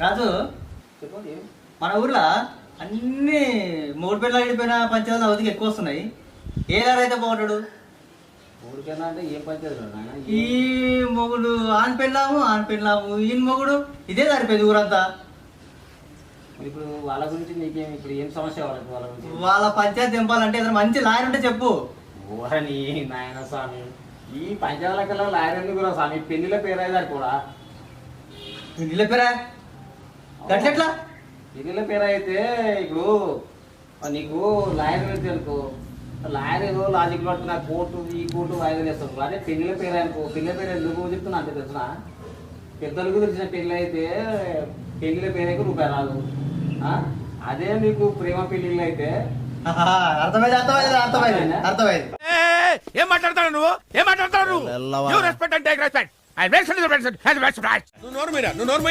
రాజు చెప్పండి. మన ఊర్లో అన్ని మూడు పిల్లలు ఆడిపోయిన పంచాయతీలు అవధికి ఎక్కువ వస్తున్నాయి. ఏ గారు అయితే బాగుంటాడు? ఊరికైనా అంటే ఏం పంచాయతీ ఈ మొగుడు ఆన్ పెళ్ళాము ఆన్ పెళ్ళాము. ఈయన మొగుడు ఇదే సరిపోయింది ఊరంతా. ఇప్పుడు వాళ్ళ గురించి నీకేం ఇప్పుడు ఏం సమస్య వాళ్ళకి వాళ్ళ గురించి? వాళ్ళ పంచాయతీ దింపాలంటే ఏదైనా మంచి లాయర్ ఉంటే చెప్పు. ఓరని నాయన స్వామి. ఈ పంచాయతీల కల్లా లాయర్ ఎందుకు స్వామి? పెళ్ళిల పేరైదారు కూడా. నిలపరా గట్లెట్లా? పెళ్ళిల పేరు అయితే ఇప్పుడు నీకు లాయర్ వెళ్తే అనుకో లాయర్ ఏదో లాజిక్ పడుతున్నా కోర్టు ఈ కోర్టు వాయిదాలు వేస్తాడు అదే పెళ్ళిల పేరు అనుకో పెళ్ళిల పేరు ఎందుకు చెప్తున్నా అంటే తెలిసిన? పెద్దలకు తెలిసిన పెళ్ళి అయితే పెళ్ళిల పేరుకి రూపాయి రాదు. ఆ? అదే నీకు ప్రేమ పెళ్ళిళ్ళు అయితే అర్థమైంది అర్థమైంది అర్థమైంది అర్థమైంది? ఏం మాట్లాడతాడు నువ్వు? ఏం మాట్లాడతాడు నువ్వు? రెస్పెక్ట్ అంటే రెస్పెక్ట్ ఐ రెస్పెక్ట్ నువ్వు నోరు మీరా? నువ్వు నోరు